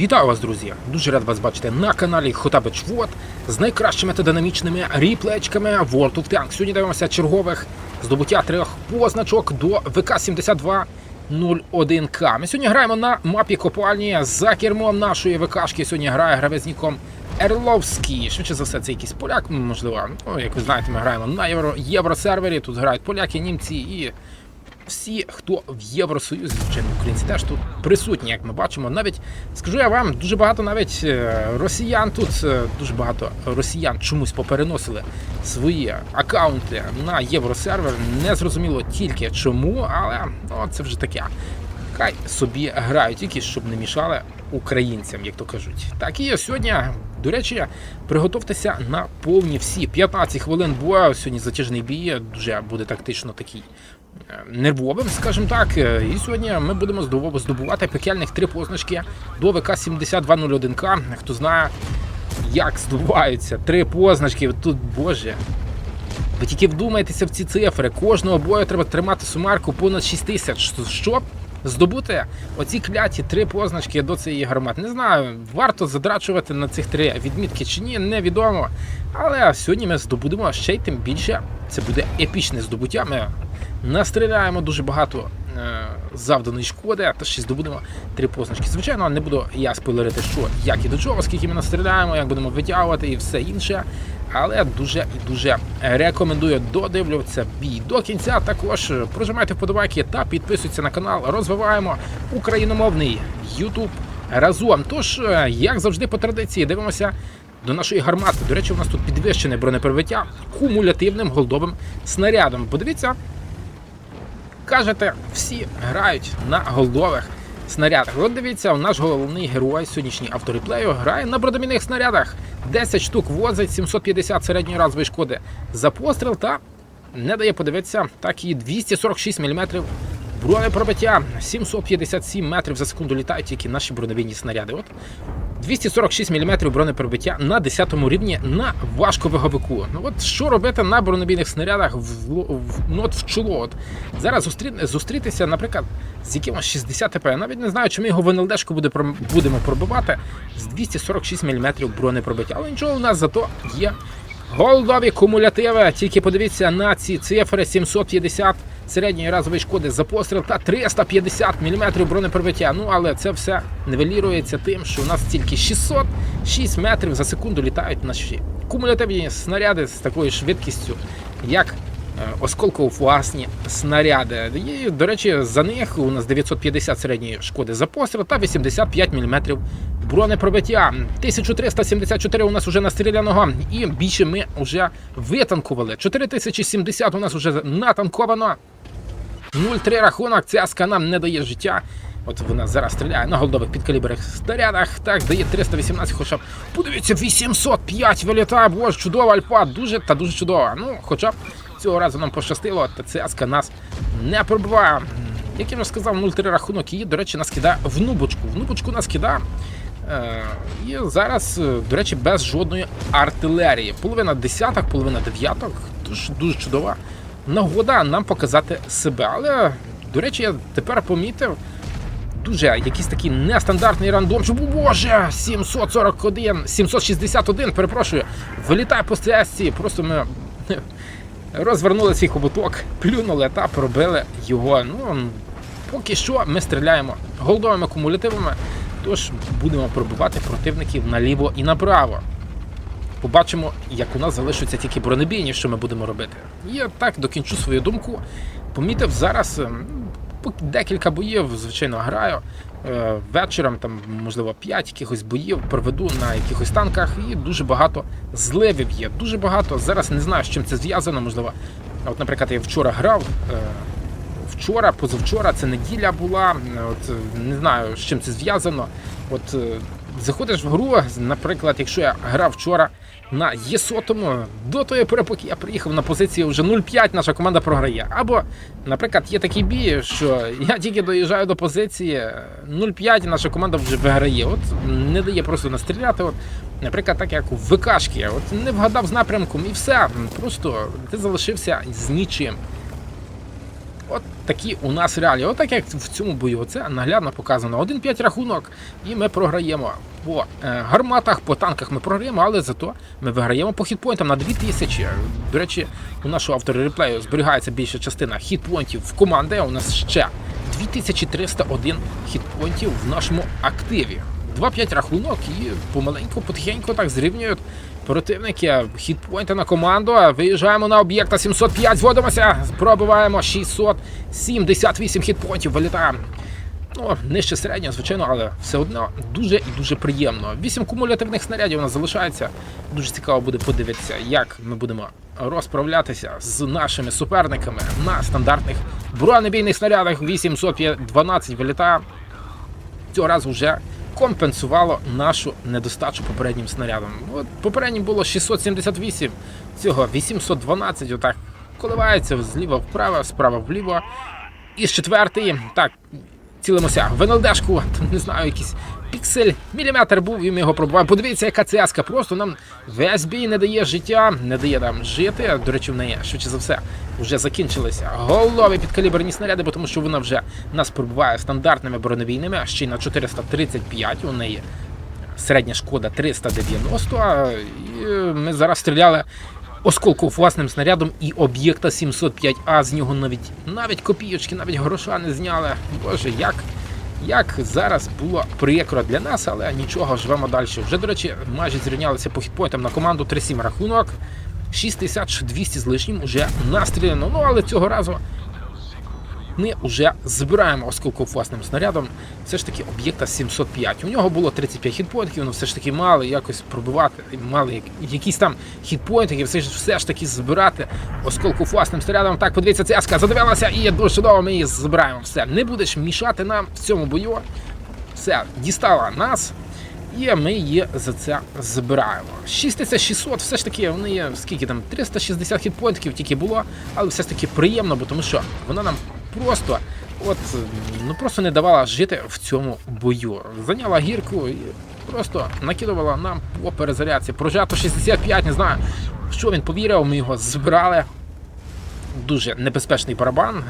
Вітаю вас, друзі! Дуже рад вас бачити на каналі Хотабич Вот з найкращими та динамічними ріплечками World of Tanks. Сьогодні дивимося чергових здобуття трьох позначок до ВК-7201К. Ми сьогодні граємо на мапі копальні за кермом нашої ВКшки. Сьогодні грає гравезніком Ерловський. Швидше за все, це якийсь поляк, можливо. Ну, як ви знаєте, ми граємо на євро євросервері. Тут грають поляки, німці і всі, хто в Євросоюзі, звичайно, українці теж тут присутні, як ми бачимо. Навіть скажу я вам, дуже багато навіть е, росіян тут, е, дуже багато росіян чомусь попереносили свої акаунти на євросервер. Не зрозуміло тільки чому, але ну, це вже таке. Хай собі грають, тільки щоб не мішали українцям, як то кажуть. Так і сьогодні, до речі, приготуйтеся на повні всі 15 хвилин бою. Сьогодні затяжний бій, дуже буде тактично такий нервовим, скажімо так. Е, І сьогодні ми будемо здобу- здобувати пекельних три позначки до ВК 7201К. Хто знає, як здобуваються три позначки, тут боже. Ви тільки вдумайтеся в ці цифри. Кожного бою треба тримати сумарку понад 6 тисяч, щоб здобути оці кляті три позначки до цієї гармати. Не знаю, варто задрачувати на цих три відмітки чи ні, невідомо. Але сьогодні ми здобудемо ще й тим більше. Це буде епічне здобуття. Ми настріляємо дуже багато е, завданої шкоди, та ще здобудемо три позначки. Звичайно, не буду я спойлерити, що як і до чого, скільки ми настріляємо, як будемо витягувати і все інше. Але дуже і дуже рекомендую додивлюватися бій до кінця. Також прожимайте вподобайки та підписуйтесь на канал. Розвиваємо україномовний YouTube разом. Тож, е, як завжди, по традиції, дивимося до нашої гармати. До речі, у нас тут підвищене бронепробиття кумулятивним голдовим снарядом. Подивіться, кажете, всі грають на голдових снарядах. От дивіться, наш головний герой сьогоднішній автореплею грає на бродомінних снарядах. 10 штук возить 750 середньої разової шкоди за постріл та не дає подивитися, так і 246 мм бронепробиття, 757 метрів за секунду літають тільки наші бронебійні снаряди. От 246 мм бронепробиття на 10 рівні на важковиговику. Ну от що робити на бронебійних снарядах в, в, ну, от в чоло? От зараз зустрі, зустрітися, наприклад, з якимось 60 ТП. Навіть не знаю, чи ми його в НЛДшку буде, будемо пробивати з 246 мм бронепробиття. Але нічого, у нас зато є голдові кумулятиви. Тільки подивіться на ці цифри 750 середньої разової шкоди за постріл та 350 мм бронепробиття. Ну але це все нивелірується тим, що у нас тільки 606 метрів за секунду літають наші кумулятивні снаряди з такою швидкістю, як е, осколково-фугасні снаряди. І, до речі, за них у нас 950 середньої шкоди за постріл та 85 мм бронепробиття. 1374 у нас вже настріляного, і більше ми вже витанкували. 4070 у нас вже натанковано. 0-3 рахунок, цяска нам не дає життя. От вона зараз стріляє на голдових підкаліберних снарядах. Так, дає 318, хоча б. Подивіться, 805 вилітає, боже, чудова альпа, дуже та дуже чудова. Ну, хоча б цього разу нам пощастило, та цяска нас не пробиває. Як я вже сказав, 0-3 рахунок і, до речі, нас кидає в нубочку. В нубочку нас кидає. Е, і зараз, е, до речі, без жодної артилерії. Половина десяток, половина дев'яток. Дуже, дуже чудова нагода нам показати себе. Але, до речі, я тепер помітив дуже якийсь такий нестандартний рандом. Що, боже, 741, 761, перепрошую, вилітає по стрясці. Просто ми розвернули свій хоботок, плюнули та пробили його. Ну, поки що ми стріляємо голдовими кумулятивами, тож будемо пробивати противників наліво і направо. Побачимо, як у нас залишаться тільки бронебійні, що ми будемо робити. Я так докінчу свою думку. Помітив зараз ем, декілька боїв, звичайно, граю. Е, Вечором, там, можливо, 5 якихось боїв проведу на якихось танках, і дуже багато зливів є. Дуже багато. Зараз не знаю, з чим це зв'язано. Можливо, от, наприклад, я вчора грав. е, Вчора, позавчора, це неділя була. От е, не знаю, з чим це зв'язано. От заходиш в гру, наприклад, якщо я грав вчора на Є100, до тої пори, поки я приїхав на позицію вже 0-5, наша команда програє. Або, наприклад, є такий бій, що я тільки доїжджаю до позиції 0-5, і наша команда вже виграє. От не дає просто настріляти. От, наприклад, так як у ВКшки, от не вгадав з напрямком і все. Просто ти залишився з нічим. От такі у нас реалії. От так як в цьому бою. Це наглядно показано. 1-5 рахунок, і ми програємо. По е, гарматах, по танках ми програємо, але зато ми виграємо по хітпойнтам на 2000. До речі, у нашого автора реплею зберігається більша частина хітпойнтів в команди. У нас ще 2301 хітпойнтів в нашому активі. 2-5 рахунок і помаленьку, потихеньку так зрівнюють противники. Хітпойнти на команду. Виїжджаємо на об'єкта 705, зводимося, пробиваємо 678 хітпойнтів, вилітаємо. Ну, нижче середнього, звичайно, але все одно дуже і дуже приємно. Вісім кумулятивних снарядів у нас залишається. Дуже цікаво буде подивитися, як ми будемо розправлятися з нашими суперниками на стандартних бронебійних снарядах. 812 вилітає. Цього разу вже компенсувало нашу недостачу попереднім снарядом. От попереднім було 678, цього 812, отак коливається зліва вправо, справа вліво. І з четвертий, так, цілимося в НЛДшку, там, не знаю, якийсь піксель, міліметр був, і ми його пробуваємо. Подивіться, яка цяска, просто нам весь бій не дає життя, не дає нам жити. До речі, в неї швидше за все вже закінчилися голові підкаліберні снаряди, бо тому що вона вже нас пробуває стандартними бронебійними, а ще й на 435 у неї. Середня шкода 390, а, і ми зараз стріляли осколково-власним снарядом і об'єкта 705А. З нього навіть навіть копійочки, навіть гроша не зняли. Боже, як, як зараз було прикро для нас, але нічого, живемо далі. Вже, до речі, майже зрівнялися по хітпойтам на команду 3-7 рахунок. 6200 з лишнім уже настріляно. Ну але цього разу ми вже збираємо осколково власним снарядом. Все ж таки об'єкта 705. У нього було 35 хітпоінтів, але все ж таки мали якось пробивати, мали якісь там хітпоінти, все ж все ж таки збирати осколково власним снарядом. Так, подивіться, цяска задивилася і дуже чудово ми її збираємо. Все, не будеш мішати нам в цьому бою. Все, дістала нас. І ми її за це збираємо. 6600, все ж таки, вони є, скільки там, 360 хітпоінтів тільки було, але все ж таки приємно, бо тому що вона нам просто от, ну просто не давала жити в цьому бою. Зайняла гірку і просто накидувала нам по перезарядці. Прожато 65, не знаю, що він повірив, ми його збирали. Дуже небезпечний барабан.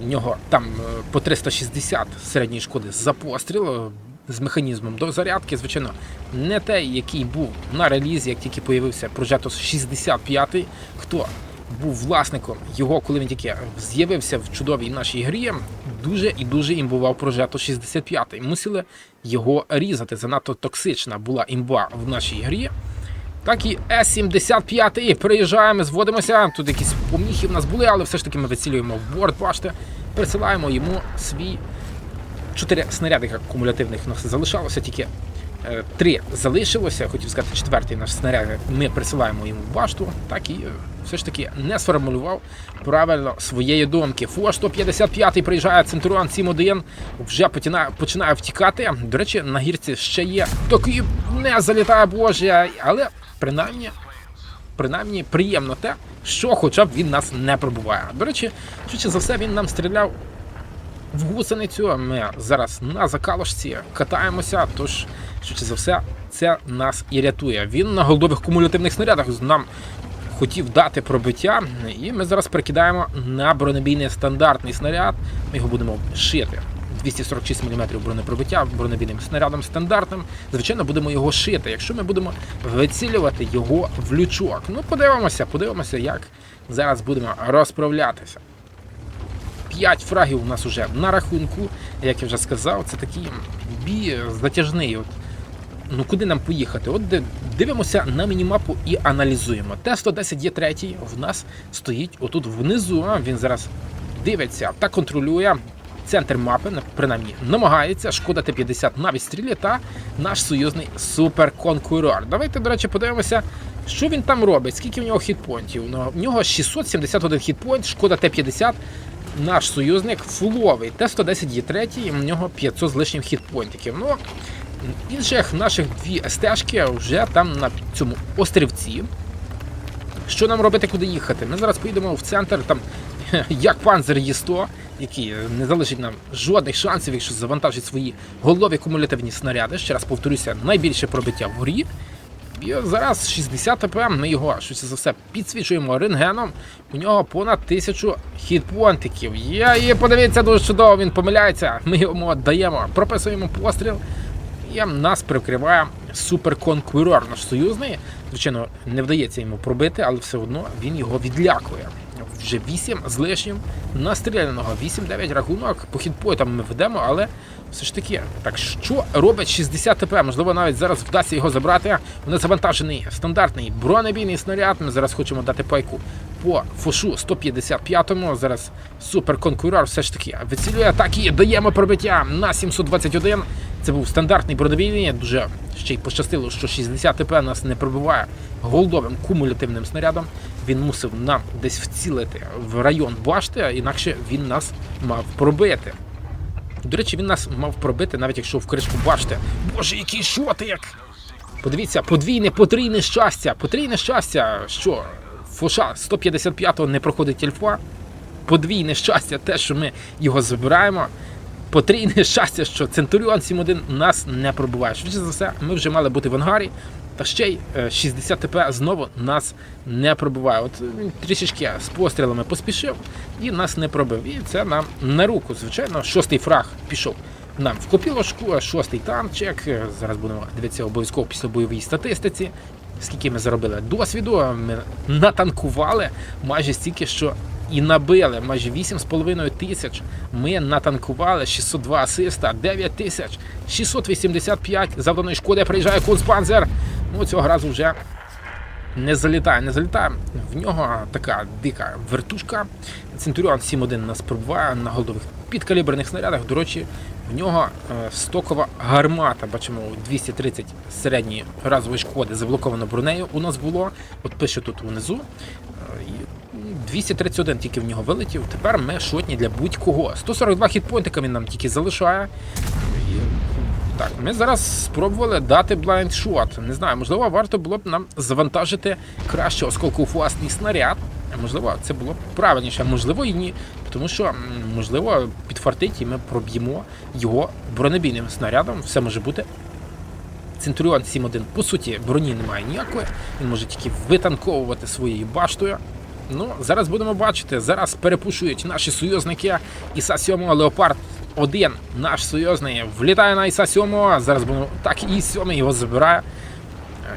В нього там е, по 360 середньої шкоди за постріл е, з механізмом до зарядки. Звичайно, не той, який був на релізі, як тільки появився Projetos 65, хто був власником його, коли він тільки з'явився в чудовій нашій грі. Дуже і дуже імбував Projetos 65. Мусили його різати. Занадто токсична була імба в нашій грі. Так і С-75 приїжджаємо, зводимося. Тут якісь поміхи в нас були, але все ж таки ми вицілюємо в борт, бачите, присилаємо йому свій чотири снаряди кумулятивних у нас залишалося, тільки три залишилося. Хотів сказати, четвертий наш снаряд ми присилаємо йому башту, так і е, все ж таки не сформулював правильно своєї думки. Фо 155 приїжджає Центуріон 7-1, вже починає, починає втікати. До речі, на гірці ще є. Такий не залітає Боже, але принаймні. Принаймні приємно те, що хоча б він нас не пробуває. До речі, швидше за все він нам стріляв в гусеницю. Ми зараз на закалошці катаємося, тож швидше за все це нас і рятує. Він на голдових кумулятивних снарядах нам хотів дати пробиття, і ми зараз перекидаємо на бронебійний стандартний снаряд. Ми його будемо шити. 246 мм бронепробиття бронебійним снарядом стандартним. Звичайно, будемо його шити, якщо ми будемо вицілювати його в лючок. Ну, подивимося, подивимося, як зараз будемо розправлятися. 5 фрагів у нас уже на рахунку. Як я вже сказав, це такий бій затяжний. От, ну куди нам поїхати? От дивимося на мінімапу і аналізуємо. Т-110 є третій, в нас стоїть отут внизу. а Він зараз дивиться та контролює центр мапи, принаймні намагається. Шкода Т-50 на відстрілі та наш союзний суперконкурор. Давайте, до речі, подивимося, що він там робить, скільки в нього хітпоінтів. Ну, В нього 671 хітпоінт, шкода Т-50. Наш союзник фуловий. Т-110 є третій, у нього 500 з лишнім хітпоінтиків. Ну, інших наших дві стежки вже там на цьому острівці. Що нам робити, куди їхати? Ми зараз поїдемо в центр, там як панзер Є100, який не залишить нам жодних шансів, якщо завантажить свої голові кумулятивні снаряди. Ще раз повторюся, найбільше пробиття в грі. Зараз 60 ТП, ми його швидше за все підсвічуємо рентгеном. У нього понад тисячу хітпонтиків. Є, і подивіться дуже чудово, він помиляється. Ми йому даємо, прописуємо постріл. І нас прикриває суперконкурор наш союзний. Звичайно, не вдається йому пробити, але все одно він його відлякує. Вже 8 з лишнім настріляного, 8-9 рахунок. По хітпойтам ми ведемо, але все ж таки, так що робить 60 ТП? Можливо, навіть зараз вдасться його забрати. Вони завантажений стандартний бронебійний снаряд. Ми зараз хочемо дати пайку по фошу 155-му. Зараз суперконкурор все ж таки вицілює атаки. Даємо пробиття на 721. Це був стандартний бронебійний. Дуже ще й пощастило, що 60 ТП нас не пробиває голдовим кумулятивним снарядом. Він мусив нам десь вцілити в район башти, інакше він нас мав пробити. До речі, він нас мав пробити, навіть якщо в кришку бачите. Боже, який шотик! Подивіться, подвійне, потрійне щастя. Потрійне щастя, що Фоша 155-го не проходить альфа. Подвійне щастя, те, що ми його забираємо. Потрійне щастя, що Центуріон 7-1 нас не пробуває. Швидше за все, ми вже мали бути в ангарі. Та ще й е, 60 ТП знову нас не пробиває. От він трішечки з пострілами поспішив і нас не пробив. І це нам на руку. Звичайно, шостий фраг пішов нам в копілошку, а шостий танчик. Е, Зараз будемо дивитися обов'язково після бойовій статистиці. Скільки ми заробили досвіду, ми натанкували майже стільки, що і набили майже 8,5 тисяч. Ми натанкували 602 асиста, 9 тисяч, 685 завданої шкоди. Приїжджає Кунспанзер. Ну цього разу вже не залітає, не залітає. В нього така дика вертушка. Центуріон 7.1 нас пробуває на голдових підкаліберних снарядах. До речі, в нього е, стокова гармата. Бачимо 230 середньої разової шкоди заблоковано бронею. У нас було. От пише тут внизу. Е, і 231 тільки в нього вилетів. Тепер ми шотні для будь-кого. 142 хітпойнтика він нам тільки залишає. Так, ми зараз спробували дати shot. Не знаю, можливо, варто було б нам завантажити краще осколкофуасний снаряд. Можливо, це було б правильніше, можливо і ні. Тому що, можливо, підфартить і ми проб'ємо його бронебійним снарядом. Все може бути. Центуріон 7.1, по суті, броні немає ніякої. Він може тільки витанковувати своєю баштою. Ну, зараз будемо бачити. Зараз перепушують наші союзники. Іса 7 Леопард 1, наш союзний, влітає на Іса 7. Зараз будемо так і 7 його забирає.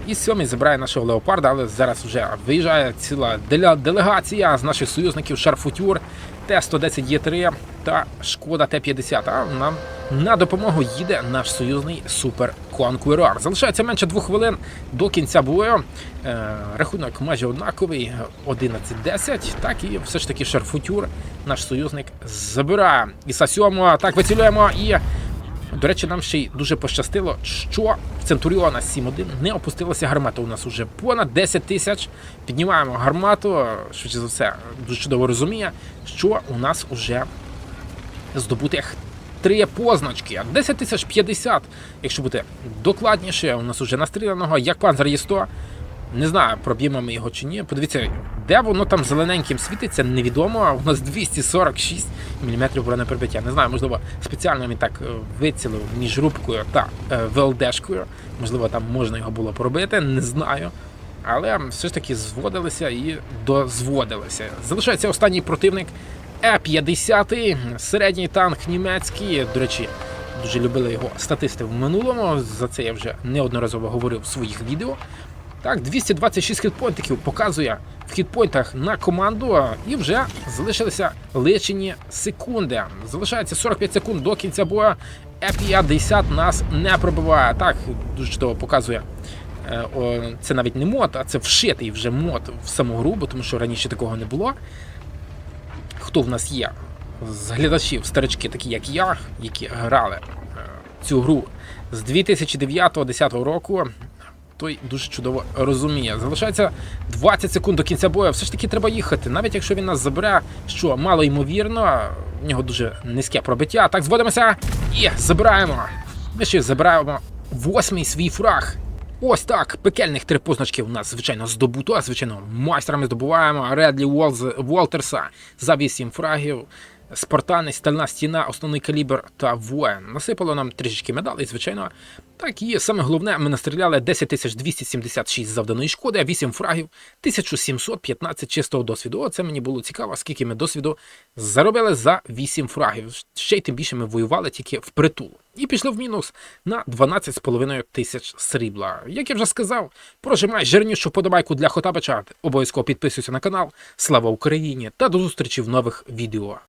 І 7 забирає нашого леопарда, але зараз вже виїжджає ціла делегація з наших союзників Шарфутюр, Т-110Є3 та Шкода Т-50. А нам на допомогу їде наш союзний Супер Конкурор. Залишається менше двох хвилин до кінця бою. Е, рахунок майже однаковий 11-10. Так і все ж таки Шарфутюр, наш союзник, забирає. Іса 7, так вицілюємо і. До речі, нам ще й дуже пощастило, що в Центуріона 7.1 не опустилася гармата. У нас уже понад 10 тисяч. Піднімаємо гармату, швидше за все, дуже чудово розуміє, що у нас уже здобутих три позначки. 10 тисяч 50, якщо бути докладніше, у нас уже настріляного, як панзер є 100. Не знаю, проб'ємо ми його чи ні. Подивіться, де воно там зелененьким світиться, невідомо. У нас 246 мм бронепробиття. Не знаю, можливо, спеціально він так е, вицілив між рубкою та е, ВЛДшкою. Можливо, там можна його було пробити, не знаю. Але все ж таки зводилися і дозводилися. Залишається останній противник Е-50, середній танк німецький. До речі, дуже любили його статисти в минулому. За це я вже неодноразово говорив в своїх відео. Так, 226 хітпойнтиків показує в хітпойнтах на команду, і вже залишилися личені секунди. Залишається 45 секунд до кінця бою. Е-50 нас не пробиває. Так, дуже чудово показує. Е, Це навіть не мод, а це вшитий вже мод в саму гру, тому що раніше такого не було. Хто в нас є з глядачів, старички, такі як я, які грали е, цю гру з 2009-2010 року, той дуже чудово розуміє. Залишається 20 секунд до кінця бою. Все ж таки треба їхати. Навіть якщо він нас забере, що мало ймовірно, в нього дуже низьке пробиття. Так, зводимося і забираємо. Ми ще забираємо восьмий свій фраг. Ось так, пекельних три позначки у нас, звичайно, здобуто. Звичайно, майстрами здобуваємо Редлі Уолз, Волтерса за 8 фрагів. Спартанець, стальна стіна, основний калібр та воїн. Насипало нам трішечки медалей, звичайно. Так і саме головне, ми настріляли 10 276 завданої шкоди, 8 фрагів, 1715 чистого досвіду. Оце мені було цікаво, скільки ми досвіду заробили за 8 фрагів. Ще й тим більше ми воювали тільки впритул. І пішли в мінус на 12,5 тисяч срібла. Як я вже сказав, прожимай жирнішу подобайку для Хотабича. Обов'язково підписуйся на канал. Слава Україні! Та до зустрічі в нових відео.